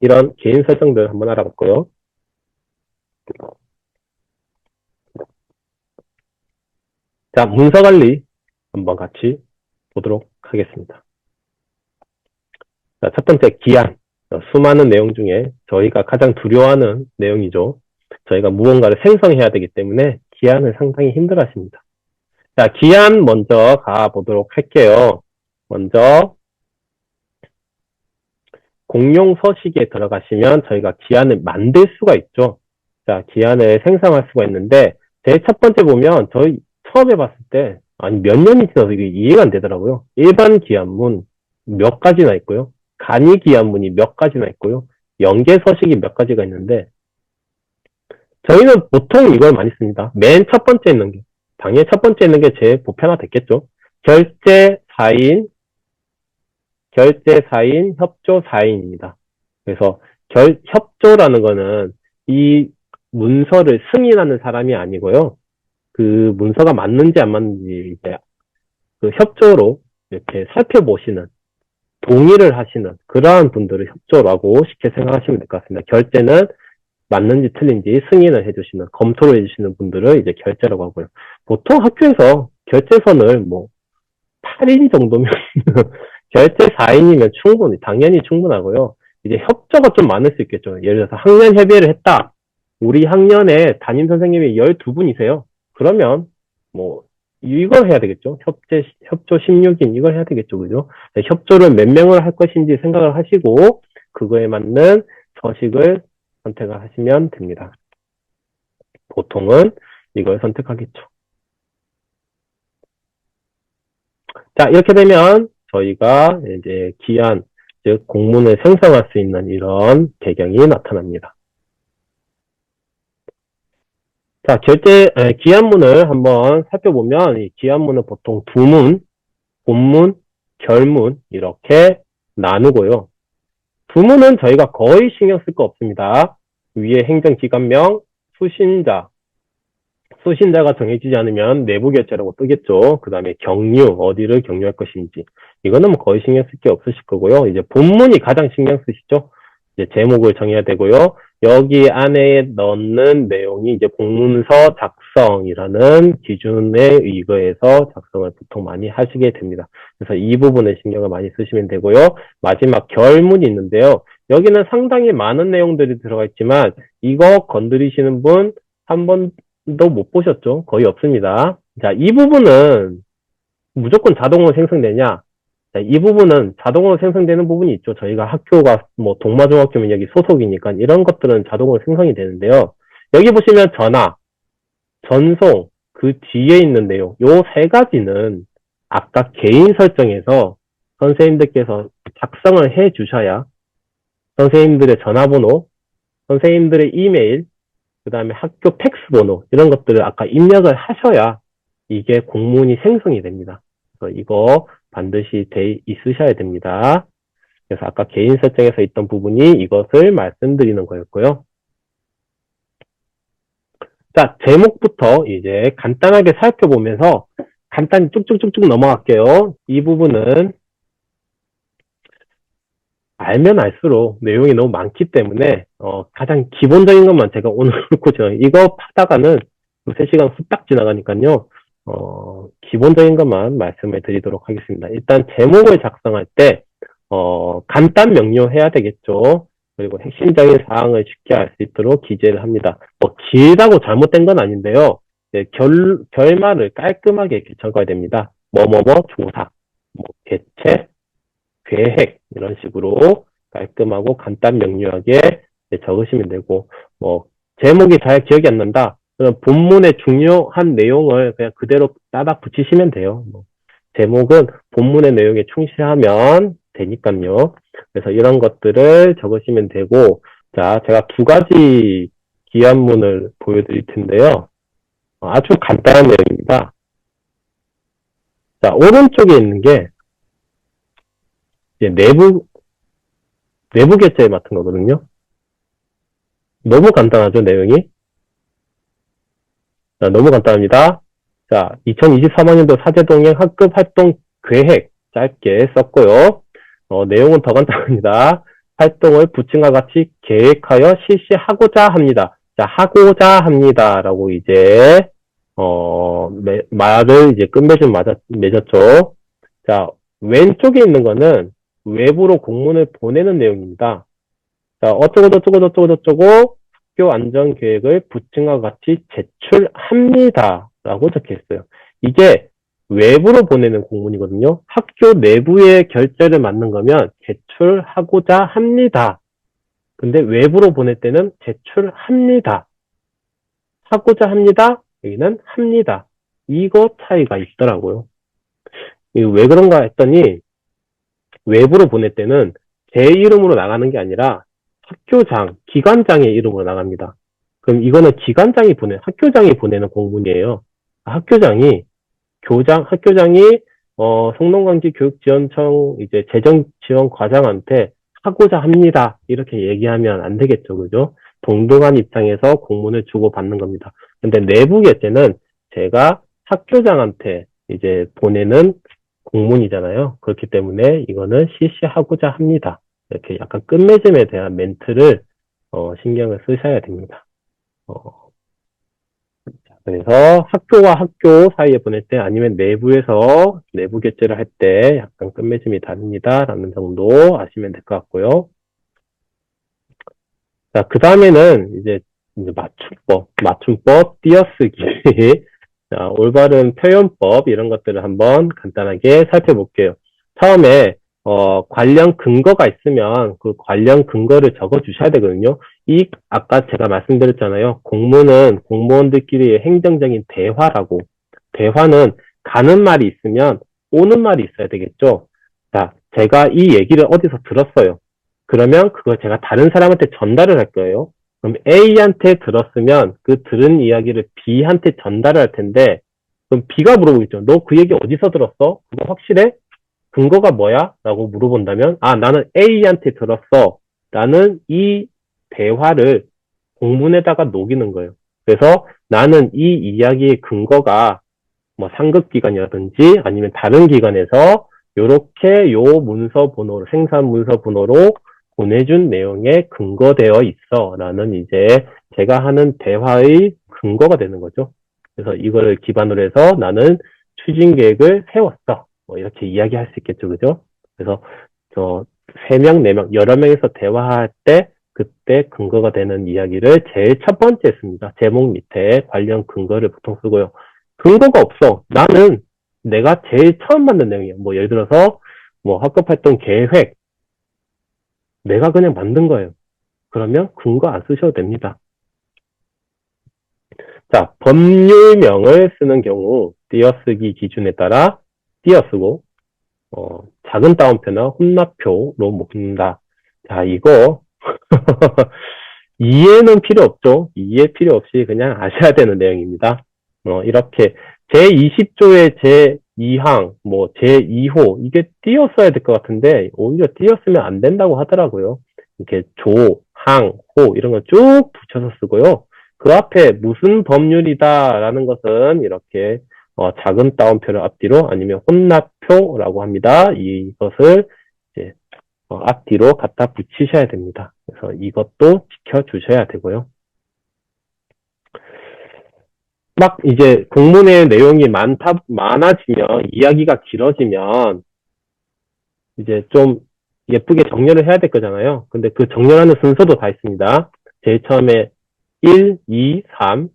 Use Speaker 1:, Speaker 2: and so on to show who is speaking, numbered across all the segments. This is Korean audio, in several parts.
Speaker 1: 이런 개인 설정들 한번 알아볼까요? 자, 문서 관리 한번 같이 보도록 하겠습니다. 자, 첫 번째 기한. 수많은 내용 중에 저희가 가장 두려워하는 내용이죠. 저희가 무언가를 생성해야 되기 때문에 기한을 상당히 힘들어 하십니다. 자, 기한 먼저 가보도록 할게요. 먼저 공용 서식에 들어가시면 저희가 기한을 만들 수가 있죠. 자, 기한을 생성할 수가 있는데 제일 첫 번째 보면 저희 처음 해봤을 때 아니 몇 년이 지나서 이게 이해가 안 되더라고요. 일반 기한문 몇 가지나 있고요. 간이 기한문이 몇 가지나 있고요. 연계 서식이 몇 가지가 있는데 저희는 보통 이걸 많이 씁니다. 맨 첫 번째 있는 게 당연히 첫 번째 있는 게 제일 보편화 됐겠죠. 결제 4인, 결제 4인, 협조 4인입니다. 그래서 결, 협조라는 거는 이 문서를 승인하는 사람이 아니고요. 그 문서가 맞는지 안 맞는지 이제 그 협조로 이렇게 살펴보시는 동의를 하시는 그러한 분들을 협조라고 쉽게 생각하시면 될 것 같습니다. 결제는 맞는지 틀린지 승인을 해주시는 검토를 해주시는 분들을 이제 결제라고 하고요. 보통 학교에서 결제선을 뭐 8인 정도면 결제 4인이면 충분히 당연히 충분하고요. 이제 협조가 좀 많을 수 있겠죠. 예를 들어서 학년 협의를 했다. 우리 학년에 담임 선생님이 12분이세요. 그러면 뭐 이걸 해야 되겠죠. 협제 협조 16인 이걸 해야 되겠죠. 그죠? 네, 협조를 몇 명을 할 것인지 생각을 하시고 그거에 맞는 서식을 선택을 하시면 됩니다. 보통은 이걸 선택하겠죠. 자, 이렇게 되면 저희가 이제 기한, 즉 공문을 생성할 수 있는 이런 배경이 나타납니다. 자, 결제 기한문을 한번 살펴보면 이 기한문은 보통 두문, 본문, 결문 이렇게 나누고요. 두문은 저희가 거의 신경 쓸 거 없습니다. 위에 행정기관명, 수신자, 수신자가 정해지지 않으면 내부 결제라고 뜨겠죠. 그 다음에 경유, 어디를 경유할 것인지. 이거는 뭐 거의 신경 쓸 게 없으실 거고요. 이제 본문이 가장 신경 쓰시죠. 이제 제목을 정해야 되고요. 여기 안에 넣는 내용이 이제 공문서 작성이라는 기준에 의거해서 작성을 보통 많이 하시게 됩니다. 그래서 이 부분에 신경을 많이 쓰시면 되고요. 마지막 결문이 있는데요. 여기는 상당히 많은 내용들이 들어가 있지만 이거 건드리시는 분 한 번도 못 보셨죠? 거의 없습니다. 자, 이 부분은 무조건 자동으로 생성되냐? 이 부분은 자동으로 생성되는 부분이 있죠. 저희가 학교가 뭐 동마중학교면 여기 소속이니까 이런 것들은 자동으로 생성이 되는데요. 여기 보시면 전화, 전송, 그 뒤에 있는 내용, 요 세 가지는 아까 개인 설정에서 선생님들께서 작성을 해 주셔야 선생님들의 전화번호, 선생님들의 이메일, 그 다음에 학교 팩스 번호, 이런 것들을 아까 입력을 하셔야 이게 공문이 생성이 됩니다. 그래서 이거 반드시 돼 있으셔야 됩니다. 그래서 아까 개인 설정에서 있던 부분이 이것을 말씀드리는 거였고요. 자, 제목부터 이제 간단하게 살펴보면서 간단히 쭉쭉쭉쭉 넘어갈게요. 이 부분은 알면 알수록 내용이 너무 많기 때문에 어, 가장 기본적인 것만 제가 오늘 놓고 이거 파다가는 3시간 후딱 지나가니까요. 어, 기본적인 것만 말씀을 드리도록 하겠습니다. 일단 제목을 작성할 때, 어, 간단 명료해야 되겠죠. 그리고 핵심적인 사항을 쉽게 알 수 있도록 기재를 합니다. 뭐, 길다고 잘못된 건 아닌데요. 결, 결말을 깔끔하게 적어야 됩니다. 뭐뭐뭐 조사, 뭐, 개체, 계획, 이런 식으로 깔끔하고 간단 명료하게 적으시면 되고, 뭐, 제목이 잘 기억이 안 난다. 그럼 본문의 중요한 내용을 그냥 그대로 따다 붙이시면 돼요. 뭐 제목은 본문의 내용에 충실하면 되니까요. 그래서 이런 것들을 적으시면 되고, 자, 제가 두 가지 기한문을 보여드릴 텐데요. 아주 간단한 내용입니다. 자, 오른쪽에 있는 게 내부 내부 결제 맡은 거거든요. 너무 간단하죠, 내용이? 자, 너무 간단합니다. 자, 2023학년도 사제동행 학급 활동 계획 짧게 썼고요. 어, 내용은 더 간단합니다. 활동을 부친과 같이 계획하여 실시하고자 합니다. 자, 하고자 합니다 라고 이제 어 매- 말을 이제 끝맺음 맺었죠. 자, 왼쪽에 있는 거는 외부로 공문을 보내는 내용입니다. 자, 어쩌고 저쩌고 저쩌고 저쩌고 학교 안전 계획을 부친과 같이 제출합니다. 라고 적혀 있어요. 이게 외부로 보내는 공문이거든요. 학교 내부에 결제를 맞는 거면 제출하고자 합니다. 근데 외부로 보낼 때는 제출합니다. 하고자 합니다. 여기는 합니다. 이거 차이가 있더라고요. 왜 그런가 했더니 외부로 보낼 때는 제 이름으로 나가는 게 아니라 학교장, 기관장의 이름으로 나갑니다. 그럼 이거는 기관장이 보내, 학교장이 보내는 공문이에요. 학교장이 교장, 학교장이 어, 성동강지 교육지원청 이제 재정지원 과장한테 하고자 합니다. 이렇게 얘기하면 안 되겠죠. 그죠? 동등한 입장에서 공문을 주고받는 겁니다. 근데 내부 결제는 제가 학교장한테 이제 보내는 공문이잖아요. 그렇기 때문에 이거는 실시하고자 합니다. 이렇게 약간 끝맺음에 대한 멘트를 어, 신경을 쓰셔야 됩니다. 어, 자, 그래서 학교와 학교 사이에 보낼 때 아니면 내부에서 내부 결제를 할 때 약간 끝맺음이 다릅니다. 라는 정도 아시면 될 것 같고요. 자, 그 다음에는 이제, 이제 맞춤법, 맞춤법, 띄어쓰기, 자, 올바른 표현법 이런 것들을 한번 간단하게 살펴볼게요. 처음에 어, 관련 근거가 있으면 그 관련 근거를 적어 주셔야 되거든요. 이 아까 제가 말씀드렸잖아요. 공문은 공무원들끼리의 행정적인 대화라고. 대화는 가는 말이 있으면 오는 말이 있어야 되겠죠. 자, 제가 이 얘기를 어디서 들었어요. 그러면 그걸 제가 다른 사람한테 전달을 할 거예요. 그럼 A한테 들었으면 그 들은 이야기를 B한테 전달을 할 텐데 그럼 B가 물어보겠죠. 너 그 얘기 어디서 들었어? 그거 확실해? 근거가 뭐야? 라고 물어본다면 아 나는 A한테 들었어. 나는 이 대화를 공문에다가 녹이는 거예요. 그래서 나는 이 이야기의 근거가 뭐 상급기관이라든지 아니면 다른 기관에서 요렇게 요 문서 번호로 생산 문서 번호로 보내준 내용에 근거되어 있어 라는 이제 제가 하는 대화의 근거가 되는 거죠. 그래서 이거를 기반으로 해서 나는 추진 계획을 세웠어. 뭐 이렇게 이야기할 수 있겠죠. 그죠? 그래서 저 세 명, 네 명, 여러 명이서 대화할 때 그때 근거가 되는 이야기를 제일 첫 번째 씁니다. 제목 밑에 관련 근거를 보통 쓰고요. 근거가 없어. 나는 내가 제일 처음 만든 내용이야. 뭐 예를 들어서 뭐 학급 활동 계획 내가 그냥 만든 거예요. 그러면 근거 안 쓰셔도 됩니다. 자, 법률명을 쓰는 경우 띄어쓰기 기준에 따라 띄어쓰고 어, 작은 따옴표나 혼납표로 묶는다. 자, 이거 이해는 필요 없죠. 이해 필요 없이 그냥 아셔야 되는 내용입니다. 어, 이렇게 제20조의 제2항, 뭐 제2호 이게 띄었어야 될 것 같은데 오히려 띄었으면 안 된다고 하더라고요. 이렇게 조, 항, 호 이런 거쭉 붙여서 쓰고요. 그 앞에 무슨 법률이다라는 것은 이렇게 어, 작은 따옴표를 앞뒤로 아니면 혼납표라고 합니다. 이것을 이제 어, 앞뒤로 갖다 붙이셔야 됩니다. 그래서 이것도 지켜주셔야 되고요. 막 이제 공문의 내용이 많다, 많아지면, 이야기가 길어지면, 이제 좀 예쁘게 정렬을 해야 될 거잖아요. 근데 그 정렬하는 순서도 다 있습니다. 제일 처음에 1, 2, 3,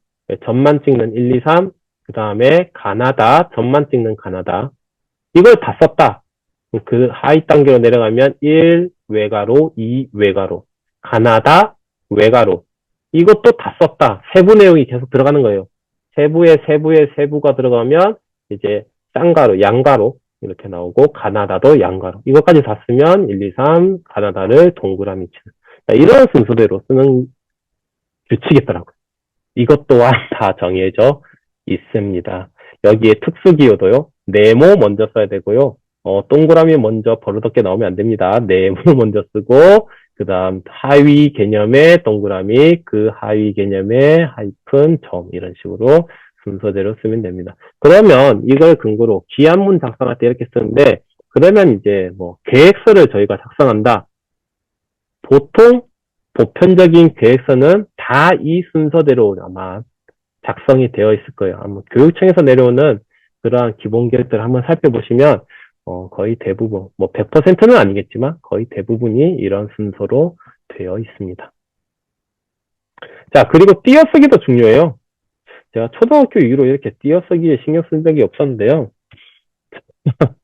Speaker 1: 점만 찍는 1, 2, 3, 그 다음에 가나다, 점만 찍는 가나다. 이걸 다 썼다. 그 하위 단계로 내려가면 1 외가로, 2 외가로, 가나다 외가로. 이것도 다 썼다. 세부 내용이 계속 들어가는 거예요. 세부에 세부에 세부가 들어가면 이제 쌍가로, 양가로 이렇게 나오고 가나다도 양가로. 이것까지 다 쓰면 1, 2, 3 가나다를 동그라미 치는. 자, 이런 순서대로 쓰는 규칙이 있더라고요. 이것 또한 다 정해져 있습니다. 여기에 특수기호도요. 네모 먼저 써야 되고요. 어, 동그라미 먼저 버릇없게 나오면 안 됩니다. 네모 먼저 쓰고 그 다음 하위 개념의 동그라미, 그 하위 개념의 하이픈, 점 이런 식으로 순서대로 쓰면 됩니다. 그러면 이걸 근거로 기한문 작성할 때 이렇게 쓰는데 그러면 이제 뭐 계획서를 저희가 작성한다. 보통 보편적인 계획서는 다 이 순서대로 아마 작성이 되어 있을 거예요. 아마 교육청에서 내려오는 그러한 기본 계획들을 한번 살펴보시면 어, 거의 대부분, 뭐 100%는 아니겠지만 거의 대부분이 이런 순서로 되어 있습니다. 자, 그리고 띄어쓰기도 중요해요. 제가 초등학교 이후로 이렇게 띄어쓰기에 신경 쓴 적이 없었는데요.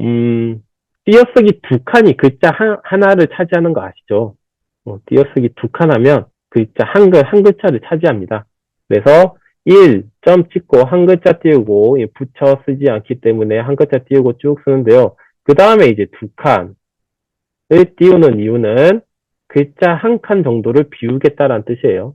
Speaker 1: 음, 띄어쓰기 두 칸이 글자 한, 하나를 차지하는 거 아시죠? 어, 띄어쓰기 두 칸 하면 글자 한 글, 한 글자를 차지합니다. 그래서 1, 점 찍고 한 글자 띄우고 붙여 쓰지 않기 때문에 한 글자 띄우고 쭉 쓰는데요. 그 다음에 이제 두 칸을 띄우는 이유는 글자 한 칸 정도를 비우겠다라는 뜻이에요.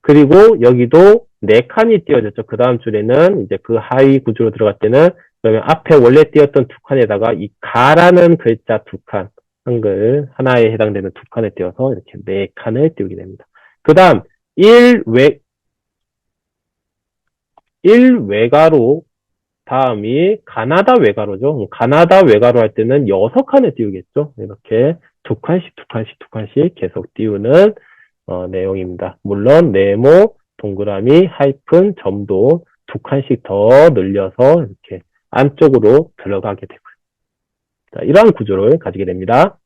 Speaker 1: 그리고 여기도 네 칸이 띄어졌죠. 그 다음 줄에는 이제 그 하위 구조로 들어갈 때는 그러면 앞에 원래 띄었던 두 칸에다가 이 가라는 글자 두 칸, 한글 하나에 해당되는 두 칸을 띄워서 이렇게 네 칸을 띄우게 됩니다. 그 다음 1 외 1외가로 다음이 가나다 외가로죠. 가나다 외가로 할 때는 여섯 칸을 띄우겠죠. 이렇게 두 칸씩 두 칸씩 두 칸씩 계속 띄우는 어, 내용입니다. 물론 네모, 동그라미, 하이픈, 점도 두 칸씩 더 늘려서 이렇게 안쪽으로 들어가게 되고요. 자, 이러한 구조를 가지게 됩니다.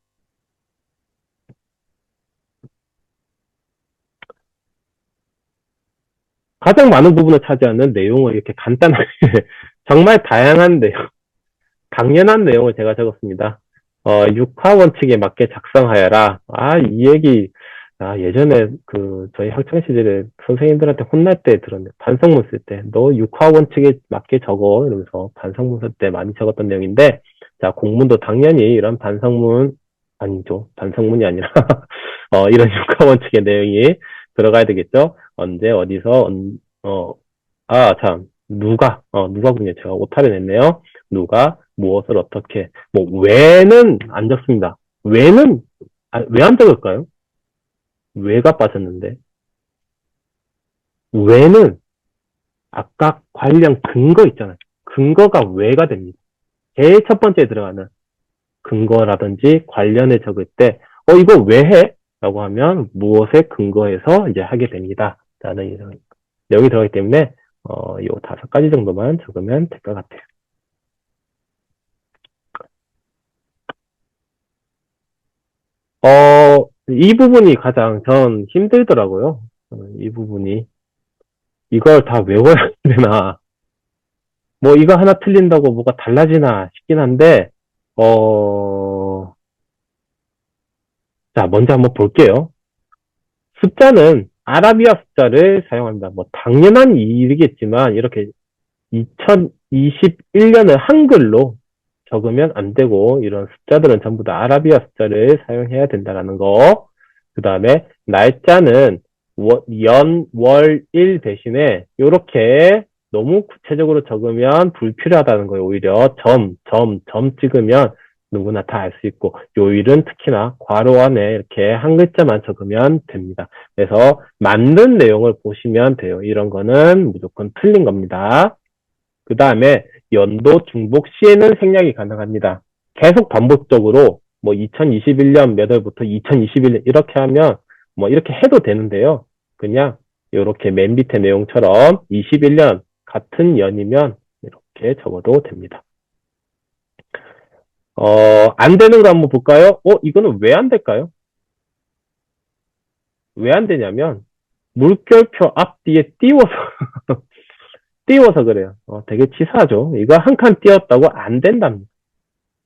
Speaker 1: 가장 많은 부분을 차지하는 내용을 이렇게 간단하게 정말 다양한 내용, 당연한 내용을 제가 적었습니다. 어, 6화 원칙에 맞게 작성하여라. 아, 이 얘기, 아, 예전에 그, 저희 학창 시절에 선생님들한테 혼날 때 들었는데, 반성문 쓸 때, 너 6화 원칙에 맞게 적어. 이러면서 반성문 쓸 때 많이 적었던 내용인데, 자, 공문도 당연히 이런 반성문, 아니죠. 반성문이 아니라, 어, 이런 6화 원칙의 내용이 들어가야 되겠죠. 언제, 어디서, 언, 어, 아, 참, 누가, 어, 누가군요. 제가 오타를 냈네요. 누가, 무엇을 어떻게, 뭐, 왜는 안 적습니다. 왜는, 아, 왜 안 적을까요? 왜가 빠졌는데. 왜는, 아까 관련 근거 있잖아요. 근거가 왜가 됩니다. 제일 첫 번째에 들어가는 근거라든지 관련에 적을 때, 어, 이거 왜 해? 라고 하면 무엇에 근거해서 이제 하게 됩니다. 라는 이런 내용이 들어가기 때문에, 어, 요 다섯 가지 정도만 적으면 될 것 같아요. 어, 이 부분이 가장 전 힘들더라고요. 어, 이 부분이. 이걸 다 외워야 되나. 뭐, 이거 하나 틀린다고 뭐가 달라지나 싶긴 한데, 어, 자, 먼저 한번 볼게요. 숫자는 아라비아 숫자를 사용합니다. 뭐, 당연한 일이겠지만, 이렇게 2021년을 한글로 적으면 안 되고 이런 숫자들은 전부 다 아라비아 숫자를 사용해야 된다라는 거. 그 다음에 날짜는 연, 월, 일 대신에 이렇게 너무 구체적으로 적으면 불필요하다는 거예요. 오히려 점, 점, 점 찍으면 누구나 다 알 수 있고 요일은 특히나 괄호 안에 이렇게 한 글자만 적으면 됩니다. 그래서 맞는 내용을 보시면 돼요. 이런 거는 무조건 틀린 겁니다. 그 다음에 연도 중복 시에는 생략이 가능합니다. 계속 반복적으로 뭐 2021년 몇 월부터 2021년 이렇게 하면 뭐 이렇게 해도 되는데요. 그냥 이렇게 맨 밑에 내용처럼 21년 같은 연이면 이렇게 적어도 됩니다. 어, 안 되는 거 한번 볼까요? 어, 이거는 왜 안 될까요? 왜 안 되냐면 물결표 앞뒤에 띄워서 띄워서 그래요. 어, 되게 치사하죠. 이거 한 칸 띄웠다고 안 된답니다.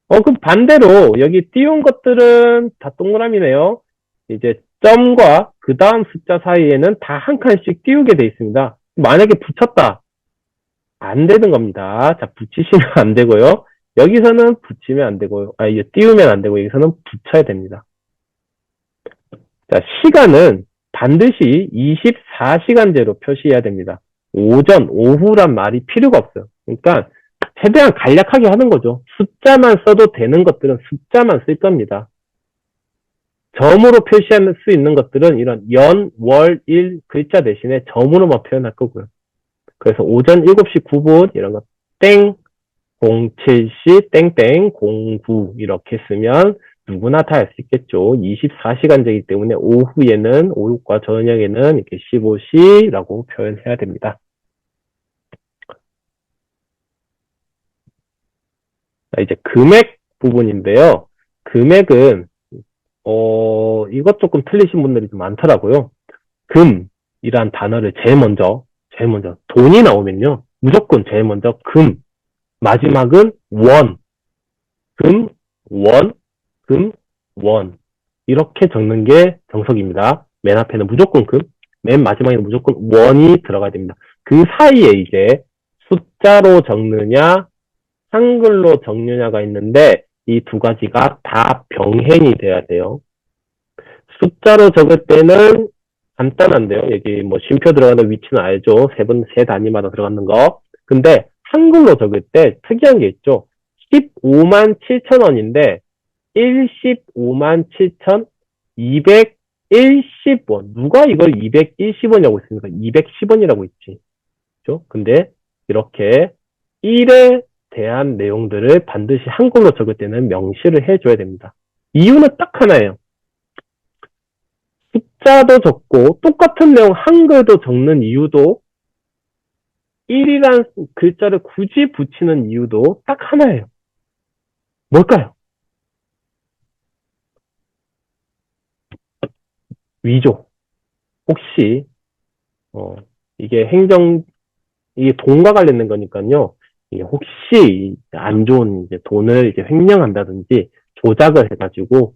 Speaker 1: 어, 그럼 반대로 여기 띄운 것들은 다 동그라미네요. 이제 점과 그 다음 숫자 사이에는 다 한 칸씩 띄우게 돼 있습니다. 만약에 붙였다. 안 되는 겁니다. 자, 붙이시면 안 되고요. 여기서는 붙이면 안 되고요. 아, 이제 띄우면 안 되고 여기서는 붙여야 됩니다. 자, 시간은 반드시 24시간제로 표시해야 됩니다. 오전, 오후란 말이 필요가 없어요. 그러니까 최대한 간략하게 하는 거죠. 숫자만 써도 되는 것들은 숫자만 쓸 겁니다. 점으로 표시할 수 있는 것들은 이런 연, 월, 일 글자 대신에 점으로만 표현할 거고요. 그래서 오전 7시 9분 이런 거 땡, 07시 땡땡 09 이렇게 쓰면 누구나 다 알 수 있겠죠. 24시간제이기 때문에 오후에는, 오후과 저녁에는 이렇게 15시라고 표현해야 됩니다. 자, 이제 금액 부분인데요. 금액은, 어, 이것 조금 틀리신 분들이 좀 많더라고요. 금이란 단어를 제일 먼저, 제일 먼저, 돈이 나오면요. 무조건 제일 먼저 금, 마지막은 원, 금, 원, 금, 원. 이렇게 적는 게 정석입니다. 맨 앞에는 무조건 금, 맨 마지막에는 무조건 원이 들어가야 됩니다. 그 사이에 이제 숫자로 적느냐, 한글로 적느냐가 있는데 이 두 가지가 다 병행이 돼야 돼요. 숫자로 적을 때는 간단한데요. 여기 뭐 쉼표 들어가는 위치는 알죠. 세 번, 세 단위마다 들어가는 거. 근데 한글로 적을 때 특이한 게 있죠. 15만 7천 원인데 15만 7천 210원. 누가 이걸 210원이라고 있습니까? 210원이라고 있지. 그죠? 근데 이렇게 1에 대한 내용들을 반드시 한글로 적을 때는 명시를 해줘야 됩니다. 이유는 딱 하나예요. 숫자도 적고 똑같은 내용 한글도 적는 이유도 1이란 글자를 굳이 붙이는 이유도 딱 하나예요. 뭘까요? 위조. 혹시 어, 이게 행정 이게 돈과 관련된 거니까요. 이게 혹시 안 좋은 이제 돈을 이제 횡령한다든지 조작을 해가지고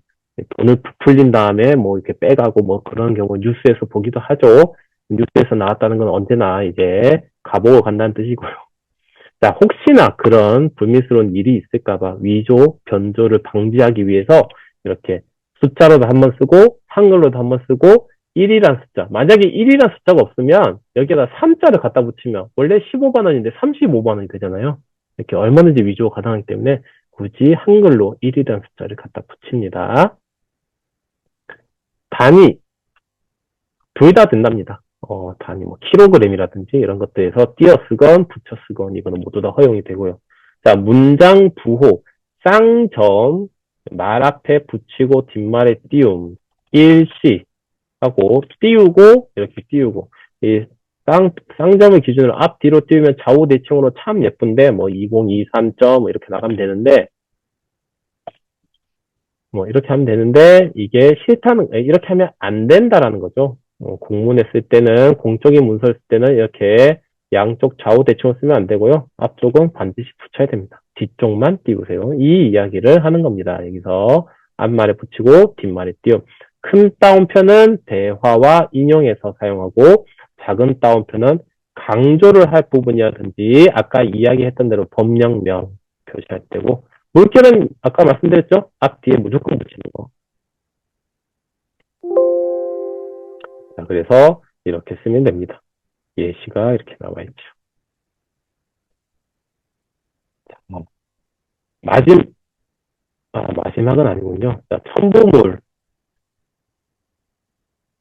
Speaker 1: 돈을 부풀린 다음에 뭐 이렇게 빼가고 뭐 그런 경우 뉴스에서 보기도 하죠. 뉴스에서 나왔다는 건 언제나 이제 가보고 간다는 뜻이고요. 자, 혹시나 그런 불미스러운 일이 있을까봐 위조, 변조를 방지하기 위해서 이렇게 숫자로도 한번 쓰고 한글로도 한번 쓰고 1이란 숫자. 만약에 1이란 숫자가 없으면 여기에다 3자를 갖다 붙이면 원래 15만 원인데 35만 원이 되잖아요. 이렇게 얼마든지 위조가 가능하기 때문에 굳이 한글로 1이란 숫자를 갖다 붙입니다. 단위 둘 다 된답니다. 어, 단위 뭐 킬로그램이라든지 이런 것들에서 띄어 쓰건 붙여 쓰건 이거는 모두 다 허용이 되고요. 자, 문장 부호 쌍점 말 앞에 붙이고 뒷말에 띄움 일시 하고 띄우고 이렇게 띄우고 이 쌍, 쌍점을 기준으로 앞 뒤로 띄우면 좌우 대칭으로 참 예쁜데 뭐 2023점 뭐 이렇게 나가면 되는데 뭐 이렇게 하면 되는데 이게 싫다는 이렇게 하면 안 된다라는 거죠. 어, 공문에 쓸 때는 공적인 문서를 쓸 때는 이렇게 양쪽 좌우 대칭을 쓰면 안 되고요. 앞쪽은 반드시 붙여야 됩니다. 뒤쪽만 띄우세요. 이 이야기를 하는 겁니다. 여기서 앞말에 붙이고 뒷말에 띄움. 큰 따옴표는 대화와 인용해서 사용하고 작은 따옴표는 강조를 할 부분이라든지 아까 이야기했던 대로 법령명 표시할 때고 물결은 아까 말씀드렸죠? 앞 뒤에 무조건 붙이는 거. 그래서 이렇게 쓰면 됩니다. 예시가 이렇게 나와 있죠. 자, 뭐. 마지막, 아, 마지막은 아니군요. 자, 첨부물.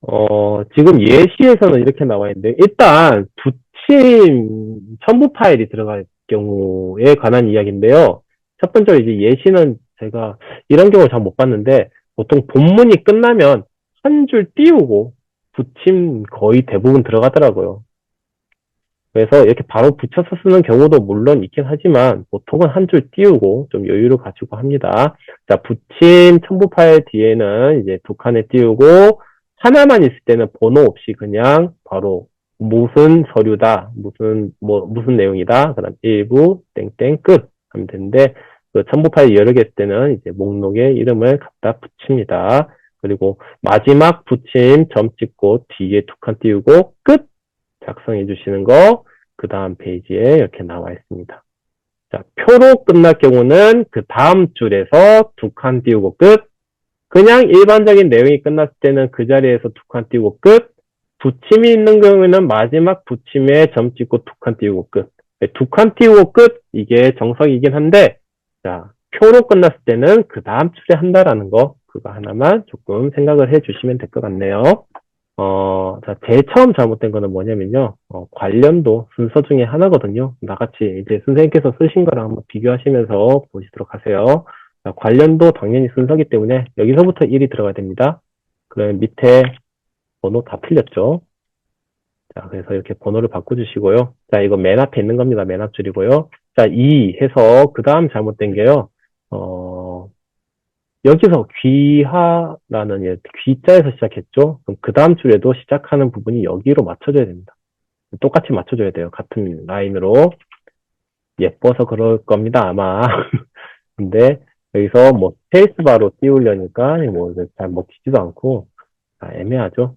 Speaker 1: 어, 지금 예시에서는 이렇게 나와 있는데, 일단, 부침 첨부 파일이 들어갈 경우에 관한 이야기인데요. 첫 번째로 이제 예시는 제가 이런 경우 잘 못 봤는데, 보통 본문이 끝나면 한 줄 띄우고 붙임 거의 대부분 들어가더라고요. 그래서 이렇게 바로 붙여서 쓰는 경우도 물론 있긴 하지만 보통은 한 줄 띄우고 좀 여유를 가지고 합니다. 자, 붙임 첨부 파일 뒤에는 이제 두 칸에 띄우고 하나만 있을 때는 번호 없이 그냥 바로 무슨 서류다, 무슨 뭐 무슨 내용이다, 그다음 일부 땡땡 끝 하면 되는데 그 첨부 파일 여러 개 있을 때는 이제 목록에 이름을 갖다 붙입니다. 그리고 마지막 붙임 점 찍고 뒤에 두 칸 띄우고 끝 작성해 주시는 거 그 다음 페이지에 이렇게 나와 있습니다. 자, 표로 끝날 경우는 그 다음 줄에서 두 칸 띄우고 끝 그냥 일반적인 내용이 끝났을 때는 그 자리에서 두 칸 띄우고 끝 붙임이 있는 경우에는 마지막 붙임에 점 찍고 두 칸 띄우고 끝. 두 칸 띄우고 끝 이게 정석이긴 한데 자 표로 끝났을 때는 그 다음 줄에 한다라는 거 그거 하나만 조금 생각을 해 주시면 될 것 같네요. 어, 자, 제일 처음 잘못된 거는 뭐냐면요. 어, 관련도 순서 중에 하나거든요. 나같이 이제 선생님께서 쓰신 거랑 한번 비교하시면서 보시도록 하세요. 자, 관련도 당연히 순서기 때문에 여기서부터 1이 들어가야 됩니다. 그러면 밑에 번호 다 틀렸죠? 자, 그래서 이렇게 번호를 바꿔주시고요. 자, 이거 맨 앞에 있는 겁니다. 맨 앞줄이고요. 자, 2 해서 그 다음 잘못된 게요. 어, 여기서 귀하라는 예, 귀자에서 시작했죠. 그럼 그 다음 줄에도 시작하는 부분이 여기로 맞춰줘야 됩니다. 똑같이 맞춰줘야 돼요. 같은 라인으로. 예뻐서 그럴 겁니다, 아마. 근데 여기서 뭐 스페이스바로 띄우려니까 뭐잘 먹히지도 않고 아, 애매하죠.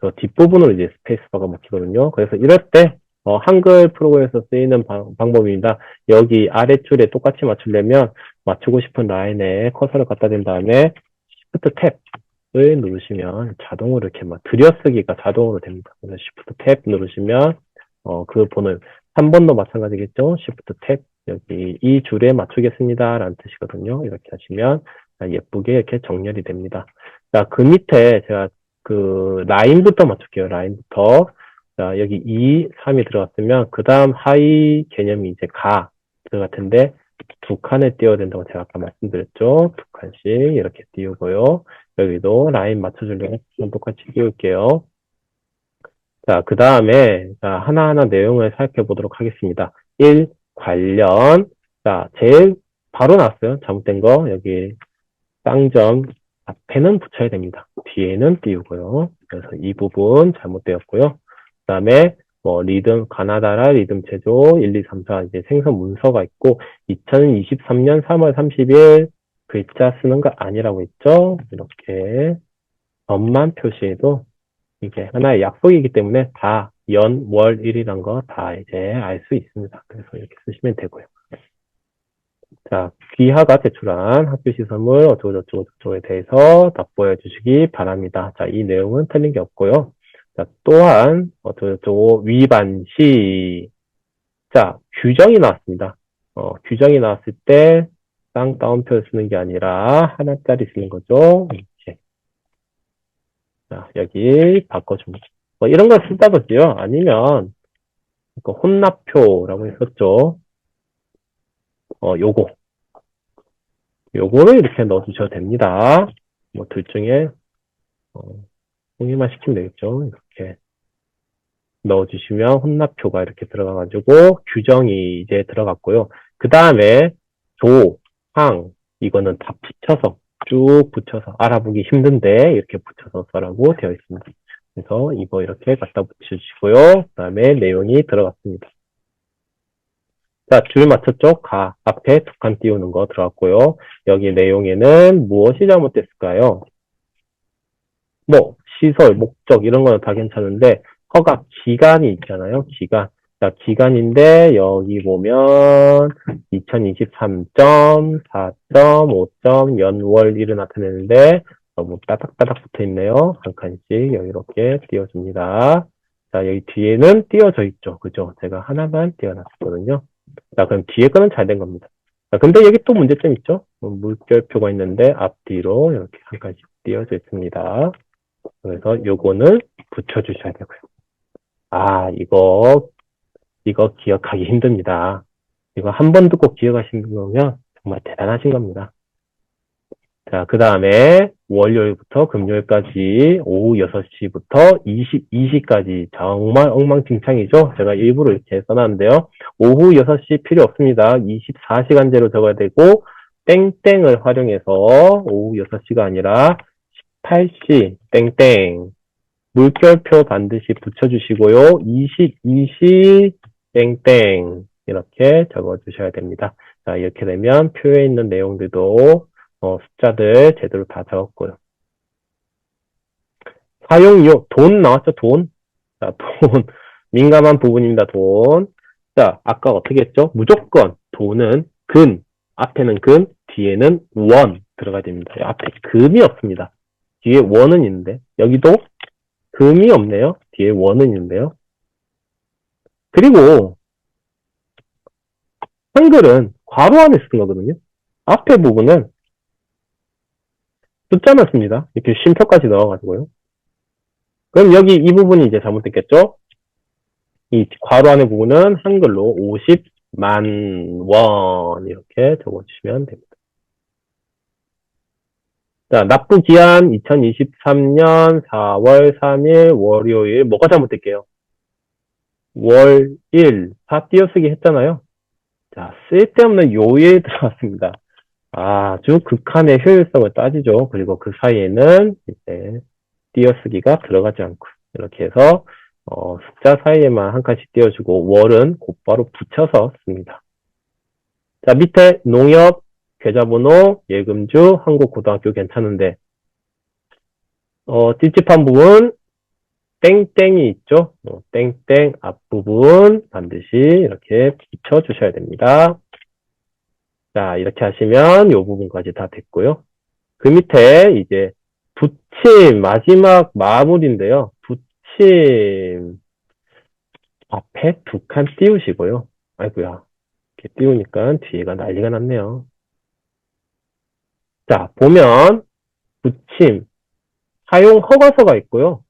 Speaker 1: 저 뒷부분으로 이제 스페이스바가 먹히거든요. 그래서 이럴 때 어, 한글 프로그램에서 쓰이는 방, 방법입니다. 여기 아래 줄에 똑같이 맞추려면 맞추고 싶은 라인에 커서를 갖다 댄 다음에 Shift 탭을 누르시면 자동으로 이렇게 막 들여쓰기가 자동으로 됩니다. 그래서 Shift 탭 누르시면 어, 그 번호 3번도 마찬가지겠죠. Shift 탭 여기 이 줄에 맞추겠습니다. 라는 뜻이거든요. 이렇게 하시면 예쁘게 이렇게 정렬이 됩니다. 자, 그 밑에 제가 그 라인부터 맞출게요. 라인부터. 자, 여기 2, 3이 들어갔으면 그 다음 하위 개념이 이제 가 들어갈 텐데 두 칸을 띄워야 된다고 제가 아까 말씀드렸죠. 두 칸씩 이렇게 띄우고요. 여기도 라인 맞춰주려고 똑같이 띄울게요. 자, 그 다음에 하나하나 내용을 살펴보도록 하겠습니다. 1. 관련. 자, 제일 바로 나왔어요. 잘못된 거. 여기 쌍점 앞에는 붙여야 됩니다. 뒤에는 띄우고요. 그래서 이 부분 잘못되었고요. 그 다음에 뭐 리듬 가나다라 리듬 제조 1, 2, 3, 4 이제 생선 문서가 있고 2023년 3월 30일 글자 쓰는 거 아니라고 했죠. 이렇게 점만 표시해도 이게 하나의 약속이기 때문에 다 연, 월, 일이란 거 다 이제 알 수 있습니다. 그래서 이렇게 쓰시면 되고요. 자, 귀하가 제출한 학교 시설물 어쩌고저쩌고 저쩌고에 대해서 답보해 주시기 바랍니다. 자, 이 내용은 틀린 게 없고요. 자, 또한 어쩌고저쩌고 위반 시. 자, 규정이 나왔습니다. 어, 규정이 나왔을 때 쌍따옴표를 쓰는 게 아니라 하나짜리 쓰는 거죠. 이렇게. 자, 여기 바꿔줍니다. 뭐 이런 걸 쓴다든지요. 아니면 그 혼납표라고 했었죠. 어, 요거. 요거를 이렇게 넣어주셔도 됩니다. 뭐 둘 중에 어, 홍일만 시키면 되겠죠. 이렇게 넣어주시면 혼납표가 이렇게 들어가가지고 규정이 이제 들어갔고요. 그 다음에 조, 항 이거는 다 붙여서 쭉 붙여서 알아보기 힘든데 이렇게 붙여서 써라고 되어 있습니다. 그래서 이거 이렇게 갖다 붙여주시고요. 그 다음에 내용이 들어갔습니다. 자, 줄 맞췄죠? 가. 앞에 두 칸 띄우는 거 들어갔고요. 여기 내용에는 무엇이 잘못됐을까요? 뭐, 시설, 목적, 이런 거는 다 괜찮은데, 허가 기간이 있잖아요. 기간. 자, 기간인데, 여기 보면, 2023점, 4점, 5점, 연월 일을 나타내는데, 너무 따닥따닥 붙어 있네요. 한 칸씩 이렇게 띄워줍니다. 자, 여기 뒤에는 띄워져 있죠. 그죠? 제가 하나만 띄워놨었거든요. 자, 그럼 뒤에 거는 잘 된 겁니다. 자, 근데 여기 또 문제점 있죠? 뭐 물결표가 있는데 앞뒤로 이렇게 한 칸씩 띄워져 있습니다. 그래서 요거는 붙여주셔야 되고요. 아, 이거, 이거 기억하기 힘듭니다. 이거 한 번 듣고 기억하시는 거면 정말 대단하신 겁니다. 자, 그 다음에 월요일부터 금요일까지 오후 6시부터 22시까지 정말 엉망진창이죠. 제가 일부러 이렇게 써놨는데요. 오후 6시 필요 없습니다. 24시간제로 적어야 되고 땡땡을 활용해서 오후 6시가 아니라 18시 땡땡 물결표 반드시 붙여주시고요. 22시 땡땡 이렇게 적어주셔야 됩니다. 자, 이렇게 되면 표에 있는 내용들도 어, 숫자들 제대로 다 적었고요. 사용료, 돈 나왔죠, 돈. 자, 돈. 민감한 부분입니다, 돈. 자, 아까 어떻게 했죠? 무조건 돈은 근, 앞에는 근, 뒤에는 원 들어가야 됩니다. 앞에 금이 없습니다. 뒤에 원은 있는데, 여기도 금이 없네요. 뒤에 원은 있는데요. 그리고, 한글은 괄호 안에 쓰는 거거든요. 앞에 부분은 숫자만 씁니다. 이렇게 쉼표까지 넣어가지고요. 그럼 여기 이 부분이 이제 잘못됐겠죠? 이 괄호 안의 부분은 한글로 50만 원 이렇게 적어주시면 됩니다. 자, 납부 기한 2023년 4월 3일 월요일. 뭐가 잘못됐게요? 월 1, 4 띄어쓰기 했잖아요. 자, 쓸데없는 요일 들어왔습니다. 아주 극한의 효율성을 따지죠. 그리고 그 사이에는 이제 띄어쓰기가 들어가지 않고 이렇게 해서 어, 숫자 사이에만 한 칸씩 띄워주고 월은 곧바로 붙여서 씁니다. 자, 밑에 농협, 계좌번호, 예금주, 한국고등학교 괜찮은데 어, 찝찝한 부분 땡땡이 있죠? 어, 땡땡 앞부분 반드시 이렇게 붙여주셔야 됩니다. 자, 이렇게 하시면 이 부분까지 다 됐고요. 그 밑에 이제 붙임 마지막 마무리인데요. 붙임 앞에 두 칸 띄우시고요. 아이고야. 이렇게 띄우니까 뒤에가 난리가 났네요. 자, 보면 붙임 사용 허가서가 있고요.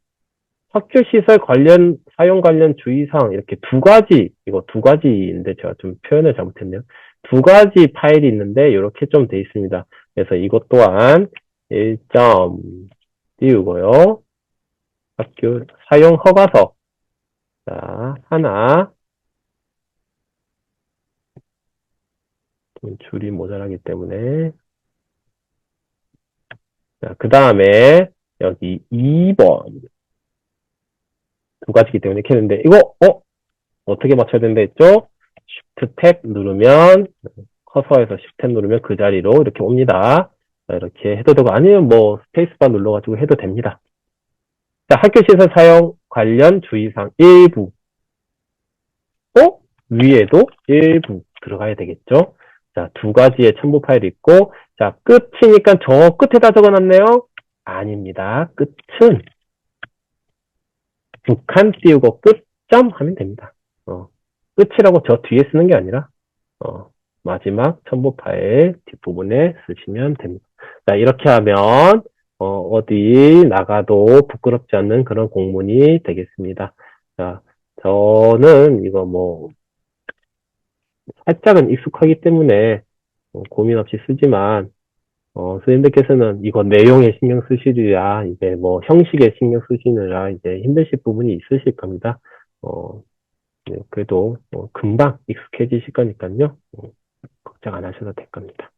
Speaker 1: 학교 시설 관련 사용 관련 주의사항 이렇게 두 가지 이거 두 가지인데 제가 좀 표현을 잘못했네요. 두 가지 파일이 있는데 이렇게 좀 돼 있습니다. 그래서 이것 또한 1점 띄우고요. 학교 사용 허가서 자 하나 줄이 모자라기 때문에 자, 그 다음에 여기 2번 두 가지기 때문에 이렇게 했는데 이거 어 어떻게 맞춰야 된다 했죠? Shift 탭 누르면 커서에서 Shift 탭 누르면 그 자리로 이렇게 옵니다. 자, 이렇게 해도 되고 아니면 뭐 스페이스바 눌러가지고 해도 됩니다. 자 학교 시설 사용 관련 주의사항 일부 어 위에도 일부 들어가야 되겠죠? 자 두 가지의 첨부 파일이 있고 자 끝이니까 저 끝에다 적어놨네요. 아닙니다. 끝은 두칸 띄우고 끝점 하면 됩니다. 어, 끝이라고 저 뒤에 쓰는 게 아니라 어, 마지막 첨부 파일 뒷부분에 쓰시면 됩니다. 자 이렇게 하면 어, 디 나가도 부끄럽지 않는 그런 공문이 되겠습니다. 자 저는 이거 뭐 살짝은 익숙하기 때문에 어, 고민 없이 쓰지만 어, 선생님들께서는 이거 내용에 신경 쓰시리라, 이제 뭐 형식에 신경 쓰시느라 이제 힘드실 부분이 있으실 겁니다. 어, 네, 그래도 뭐 금방 익숙해지실 거니까요. 어, 걱정 안 하셔도 될 겁니다.